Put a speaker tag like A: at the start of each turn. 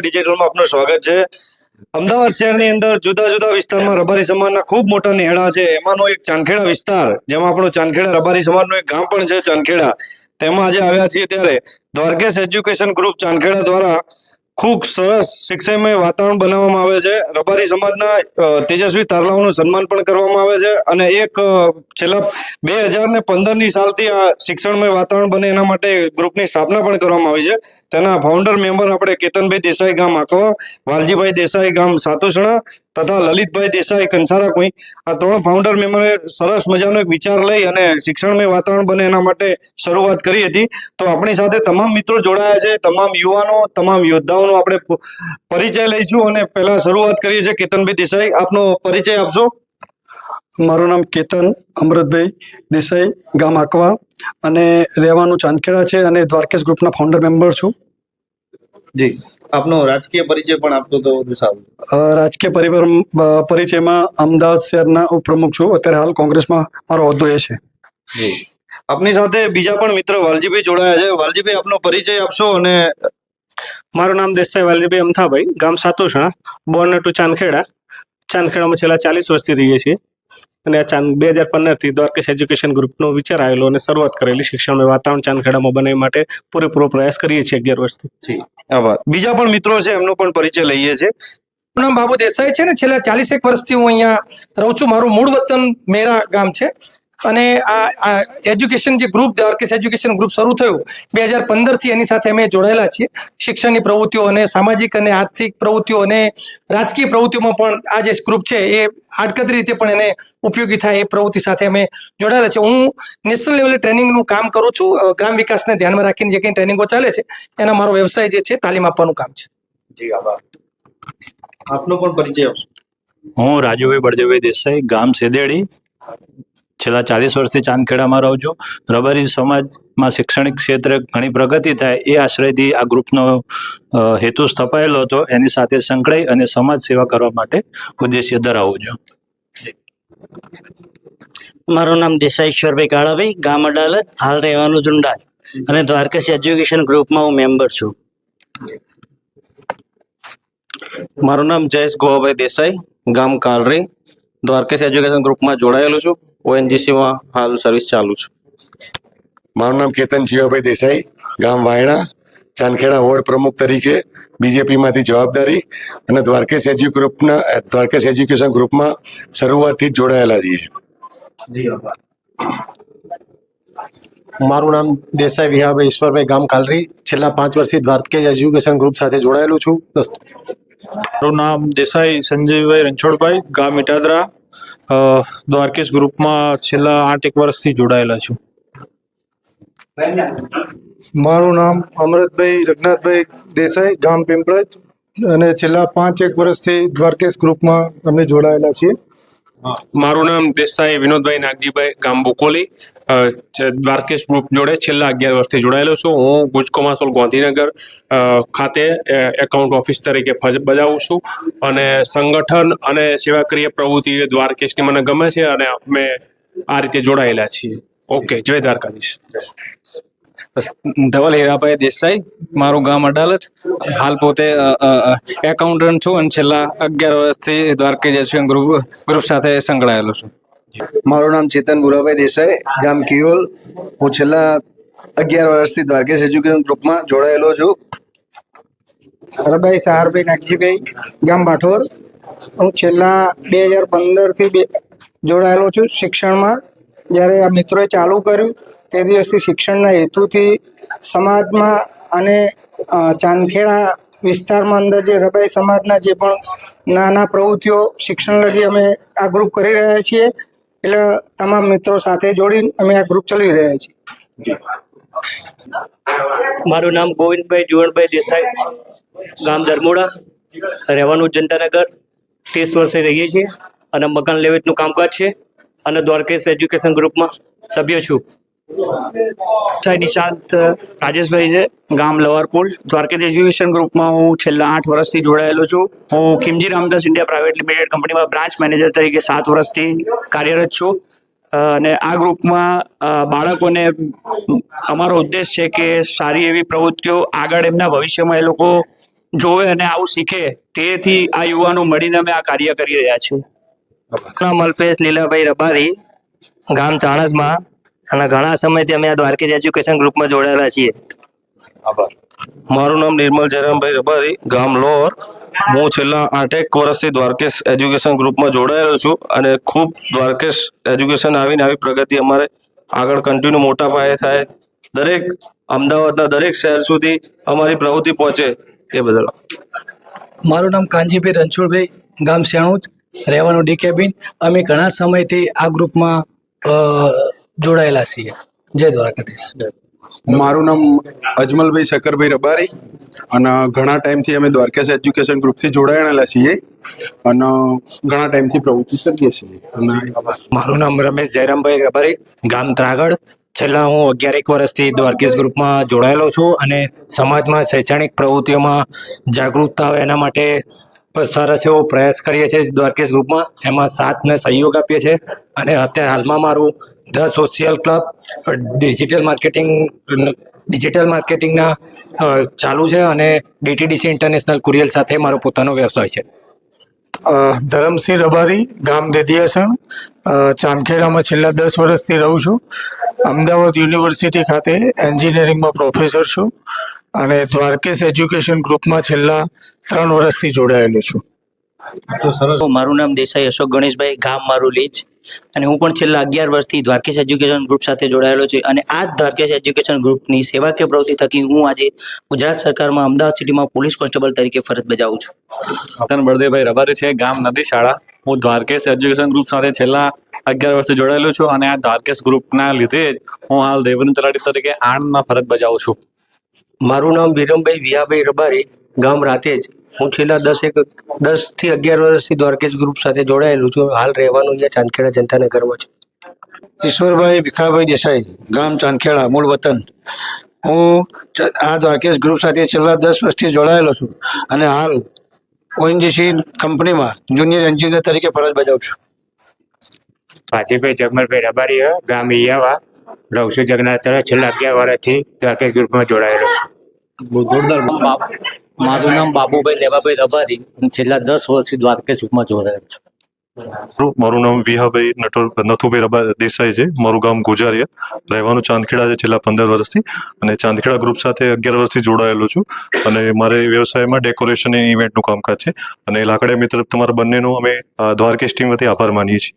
A: ડિજિટલમાં આપનું સ્વાગત છે. અમદાવાદ શહેરની અંદર જુદા જુદા વિસ્તારમાં રબારી સમાજના ખૂબ મોટા નેહડા છે. એમાંનો એક ચાંદખેડા વિસ્તાર, જેમાં આપણો ચાંદખેડા રબારી સમાજનું એક ગામ પણ છે, ચાંદખેડા. તેમાં આજે આવ્યા છીએ ત્યારે દ્વારકેશ એજ્યુકેશન ગ્રુપ ચાંદખેડા દ્વારા ખૂબ સરસ શિક્ષણમય વાતાવરણ બનાવવામાં આવે છે. રબારી સમાજના તેજસ્વી તારલાઓનું સન્માન પણ કરવામાં આવે છે અને એક છેલ્લા બે હજાર ને પંદરની સાલથી આ શિક્ષણમય વાતાવરણ બને એના માટે ગ્રુપની સ્થાપના પણ કરવામાં આવી છે. તેના ફાઉન્ડર મેમ્બર આપણે કેતનભાઈ દેસાઈ ગામ આખવા વાલજીભાઈ દેસાઈ ગામ સાતુસણા તથા લલિતભાઈ દેસાઈ કંસારા કોઈ. આ ત્રણ ફાઉન્ડર મેમ્બરે સરસ મજાનો એક વિચાર લઈ અને શિક્ષણમય વાતાવરણ બને એના માટે શરૂઆત કરી હતી. તો આપણી સાથે તમામ મિત્રો જોડાયા છે, તમામ યુવાનો, તમામ યોદ્ધાઓનો આપણે પરિચય લઈશું અને પહેલા શરૂઆત કરીએ છીએ કેતનભાઈ દેસાઈ. આપનો પરિચય આપશો?
B: મારું નામ કેતન અમૃતભાઈ દેસાઈ, ગામ આકવા. અને રહેવાનું ચાંદખેડા છે અને દ્વારકેશ ગ્રુપના ફાઉન્ડર મેમ્બર છું.
A: જી. આપનો રાજકીય પરિચય પણ આપતો તો વધુ સારું
B: રાજકીય પરિવાર પરિચયમાં અમદાવાદ શહેરના ઉપપ્રમુખ છું. અત્યારે હાલ કોંગ્રેસમાં મારો હોદ્દો એ છે.
A: જી. આપની સાથે બીજા પણ મિત્ર વાલજીભાઈ જોડાયા છે. વાલજીભાઈ આપનો પરિચય આપશો અને
C: મારું નામ દેસાઈ વાલજીભાઈ અમથાભાઈ. ગામ સાતોષણા બોર્ન ટુ ચાંદખેડા. ચાંદખેડામાં છેલ્લા ચાલીસ વર્ષથી રહીએ છીએ. અને આ ચાંદ બે હજાર પંદરથી દ્વારકેશ એજ્યુકેશન ગ્રુપનો વિચાર આવેલો અને શરૂઆત કરેલી શિક્ષણનું વાતાવરણ ચાંદખેડામાં બનાવવા માટે પૂરેપૂરો પ્રયાસ કરીએ છીએ અગિયાર વર્ષથી.
A: આભાર બીજા પણ મિત્રો છે, એમનો પણ પરિચય લઈએ છીએ
D: નામ બાબુ દેસાઈ છે ને, છેલ્લા ચાલીસેક વર્ષથી હું અહીંયા રહું છું. મારું મૂળ વતન મેરા ગામ છે. અને આ એજ્યુકેશન જે ગ્રુપ દ્વારકેશ એજ્યુકેશન ગ્રુપ શરૂ થયું બે હજાર પંદરથી એની સાથે અમે જોડાયેલા છીએ. શિક્ષણની પ્રવૃત્તિઓ અને સામાજિક અને આર્થિક પ્રવૃત્તિઓ અને રાજકીય પ્રવૃત્તિઓમાં પણ આ જે ગ્રુપ છે એ આડકતરી રીતે પણ એને ઉપયોગી થાય એ પ્રવૃત્તિ સાથે અમે જોડાયેલા છે હું નેશનલ લેવલે ટ્રેનિંગનું કામ કરું છું. ગ્રામ વિકાસને ધ્યાનમાં રાખીને જે કંઈ ટ્રેનિંગો ચાલે છે એના મારો વ્યવસાય જે છે તાલીમ આપવાનું કામ છે.
A: જી આભાર. આપનો પણ પરિચય આપશો.
E: હું રાજુભાઈ બળદેવભાઈ દેસાઈ ગામ સેદેડી. છેલ્લા ચાલીસ વર્ષથી ચાંદખેડામાં રહું છું. રબારી સમાજમાં શૈક્ષણિક ક્ષેત્રે ઘણી પ્રગતિ થાય એ આશ્રયથી આ ગ્રુપનો હેતુ સ્થપાયેલો હતો. એની સાથે સંકળાઈ અને સમાજ સેવા કરવા માટે ઉદ્દેશ્ય ધરાવું છું.
F: મારું નામ દેસાઈશ્વરભાઈ કાળાભાઈ ગામ અડાલત હાલ રહેવાનું ઝુંડાલ અને દ્વારકેશ એજ્યુકેશન ગ્રુપમાં હું મેમ્બર છું.
G: મારું નામ જયેશ ગોવાભાઈ દેસાઈ ગામ કાલરી. દ્વારકેશ એજ્યુકેશન ગ્રુપમાં જોડાયેલું છું. ઓએનજીસીમાં હાલ સર્વિસ ચાલુ છે.
H: મારું નામ કેતન જીવાભાઈ દેસાઈ ગામ વાયણા ચાંદખેડા વોર્ડ પ્રમુખ તરીકે બીજેપીમાંથી જવાબદારી અને દ્વારકેશ એજ્યુ ગ્રુપના દ્વારકેશ એજ્યુકેશન ગ્રુપમાં શરૂઆતથી જ જોડાયેલા છીએ.
I: મારું નામ દેસાઈ વિહાભાઈ ઈશ્વરભાઈ ગામ કાલરી. છેલ્લા પાંચ વર્ષથી દ્વારકેશ એજ્યુકેશન ગ્રુપ સાથે જોડાયેલું છું.
C: મારું નામ દેસાઈ સંજયભાઈ રણછોડભાઈ ગામ ઇટાદરા દ્વારકેશ ગ્રુપમાં છેલ્લા આઠ એક વર્ષથી જોડાયેલા છું.
B: મારું નામ અમૃતભાઈ રઘનાથભાઈ દેસાઈ, ગામ પિંપળજ. અને છેલ્લા પાંચ એક વર્ષથી દ્વારકેશ ગ્રુપમાં અમે જોડાયેલા છીએ.
J: મારું નામ દેસાઈ વિનોદભાઈ નાગજીભાઈ ગામ બોકોલી દ્વારકેશ ગ્રુપ જોડે છેલ્લા અગિયાર વર્ષથી જોડાયેલો છું. હું ગુજ કોમાસોલ ગાંધીનગર ખાતે એકાઉન્ટ ઓફિસ તરીકે ફરજ બજાવું છું અને સંગઠન અને સેવાકીય પ્રવૃત્તિ દ્વારકેશની મને ગમે છે અને અમે આ રીતે જોડાયેલા છીએ. ઓકે, જય દ્વારકાધીશ.
G: ધવલ હીરાભાઈ દેસાઈ મારું ગામ અડાલત હાલ પોતે એકાઉન્ટન્ટ છું અને છેલ્લા અગિયાર વર્ષથી દ્વારકા એજ્યુકેશન ગ્રુપ ગ્રુપ સાથે સંકળાયેલો છું.
B: મારું નામ ચેતન બુરાભાઈ દેસાઈ ગામ કિયોલ. હું છેલ્લા અગિયાર વર્ષથી દ્વારકેશ એજ્યુકેશન ગ્રુપમાં જોડાયેલો છું.
D: હરભાઈ સહારભાઈ નાગજીભાઈ ગામ બાઠોર. હું છેલ્લા બે હજાર પંદરથી બે જોડાયેલો છું શિક્ષણમાં. જ્યારે આ મિત્રોએ ચાલુ કર્યું તે દિવસથી શિક્ષણના હેતુથી સમાજમાં અને ચાંદખેડા વિસ્તારમાં અંદર જે રબાઈ સમાજના જે પણ નાના પ્રવૃત્તિઓ શિક્ષણ લગી અમે આ ગ્રુપ કરી રહ્યા છીએ. એટલે તમામ મિત્રો સાથે જોડીને અમે આ ગ્રુપ ચલાવી રહ્યા છીએ.
F: મારું નામ ગોવિંદભાઈ જુવણભાઈ દેસાઈ, ગામ ધર્મોડા, રહેવાનું જનતાનગર ત્રીસ વર્ષે રહીએ છીએ અને મકાન લેવેટનું કામકાજ છે અને દ્વારકેશ એજ્યુકેશન ગ્રુપમાં સભ્ય છું.
C: સાહેબ નિશાંત રાજેશભાઈ છે ગામ લવરપુલ. દ્વારકેશ એજ્યુકેશન ગ્રુપમાં હું છેલ્લા આઠ વર્ષથી જોડાયેલો છું. હું Khimji Ramdas India private limited કંપનીમાં બ્રાન્ચ મેનેજર તરીકે સાત વર્ષથી કાર્યરત છું. અને આ ગ્રુપમાં બાળકોને અમારો ઉદ્દેશ છે કે સારી એવી પ્રવૃત્તિઓ આગળ એમના ભવિષ્યમાં એ લોકો
F: જોવે અને આવું શીખે તેથી આ યુવાનો મળીને અમે આ કાર્ય કરી રહ્યા છીએ. નામ અલ્પેશ લીલાભાઈ રબારી ગામ ચાણસમાં. અને ઘણા સમયથી અમે આ દ્વારકેશ એજ્યુકેશન ગ્રુપમાં જોડાયેલા છીએ.
G: મારું નામ નિર્મલ જયરામભાઈ રબારી ગામ લોર. હું છેલ્લા આઠેક વર્ષથી દ્વારકેશ એજ્યુકેશન ગ્રુપમાં જોડાયેલો છું અને ખૂબ દ્વારકેશ એજ્યુકેશન આવીને આવી પ્રગતિ અમારે આગળ કન્ટિન્યુ મોટા પાયે થાય. દરેક અમદાવાદના દરેક શહેર સુધી અમારી પ્રવૃત્તિ પહોંચે એ બદલ.
K: મારું નામ કાનજીભાઈ રણછોડભાઈ ગામ શેણુજ રહેવાનું ડી કેબિન અમે ઘણા સમયથી આ ગ્રુપમાં જોડાયેલા છીએ. જય દ્વારકાધીશ.
L: મારું નામ અજમલભાઈ શકરભાઈ રબારી અને ઘણા ટાઈમથી અમે દ્વારકેશ એજ્યુકેશન ગ્રુપથી જોડાયેલા છીએ અને ઘણા ટાઈમથી પ્રવૃત્તિ કરીએ છીએ. અને
M: મારું નામ રમેશ જયરામભાઈ રબારી ગામ ત્રાગડ. છેલ્લા હું અગિયાર એક વર્ષથી દ્વારકેશ ગ્રુપમાં જોડાયેલો છું અને સમાજમાં શૈક્ષણિક પ્રવૃત્તિઓમાં જાગૃતતા આવે એના માટે સરસ એવો પ્રયાસ કરીએ છીએ દ્વારકેશ ગ્રુપમાં. એમાં સાથને સહયોગ આપીએ છીએ. અને અત્યારે હાલમાં મારું the social club digital marketing digital માર્કેટિંગના ચાલુ છે અને ડીટીડીસી ઇન્ટરનેશનલ કુરિયર સાથે મારો પોતાનો વ્યવસાય છે.
N: ધરમસિંહ રબારી, ગામ દેદિયાસણ. ચાંદખેડામાં છેલ્લા દસ વર્ષથી રહું છું. અમદાવાદ યુનિવર્સિટી ખાતે એન્જિનિયરિંગમાં પ્રોફેસર છું. અને દ્વારકેશ એજ્યુકેશન ગ્રુપમાં છેલ્લા ત્રણ વર્ષથી જોડાયેલો છું. સરસ.
F: મારું નામ દેસાઈ અશોક ગણેશભાઈ ગામ મારું લીજ અને હું પણ છેલ્લા અગિયાર વર્ષથી દ્વારકેશ એજ્યુકેશન ગ્રુપ સાથે જોડાયેલો છું. અને આ જ દ્વારકેશ એજ્યુકેશન ગ્રુપની સેવાકીય પ્રવૃત્તિ થકી હું આજે ગુજરાત સરકારમાં અમદાવાદ સિટીમાં પોલીસ કોન્સ્ટેબલ તરીકે ફરજ બજાવું છું.
E: રતન બળદેવભાઈ રબારી છે ગામ નદી શાળા. હું દ્વારકેશ એજ્યુકેશન ગ્રુપ સાથે છેલ્લા અગિયાર વર્ષથી જોડાયેલો છું. અને આ દ્વારકેશ ગ્રુપના લીધે જ હું હાલ રેવન્યુ તલાટી તરીકે આણંદમાં ફરજ બજાવું છું.
K: મારું નામ વિરમભાઈ વિયાભાઈ રબારી ગામ રાતેજ. હું છેલ્લા દસ એક દસથી અગિયાર વર્ષથી દ્વારકેશ ગ્રુપ સાથે જોડાયેલું છું. હાલ રહેવાનું અહીંયા ચાંદખેડા જનતાનગરમાં છે. ઈશ્વરભાઈ ભીખાભાઈ દેસાઈ ગામ ચાંદખેડા મૂળ વતન. હું આ દ્વારકેશ ગ્રુપ સાથે છેલ્લા દસ વર્ષથી જોડાયેલો છું અને હાલ ઓએનજીસી કંપનીમાં જુનિયર એન્જિનિયર તરીકે ફરજ બજાવું છું.
M: ભાજીભાઈ જગમલભાઈ રબારી હે, ગામ ઈયાવા. છું જગન્નાથ તરફ છેલ્લા અગિયાર વર્ષથી દ્વારકેશ ગ્રુપમાં જોડાયેલો છું.
F: મારું નામ બાબુભાઈ લેવાભાઈ રબારી છેલ્લા દસ વર્ષથી દ્વારકેશ ગ્રુપમાં જોડાયેલો છું.
O: મારું નામ વિહાભાઈ નથુભાઈ રબા દેસાઈ છે. મારું ગામ ગુજારિયા. રહેવાનું ચાંદખેડા છે છેલ્લા પંદર વર્ષથી અને ચાંદખેડા ગ્રુપ સાથે અગિયાર વર્ષથી જોડાયેલો છું. અને મારે વ્યવસાયમાં ડેકોરેશન અને ઇવેન્ટનું કામકાજ છે. અને લાકડા મિત્ર તમારા બંનેનો અમે દ્વારકેશ ટીમ વતી આભાર માનીએ છીએ.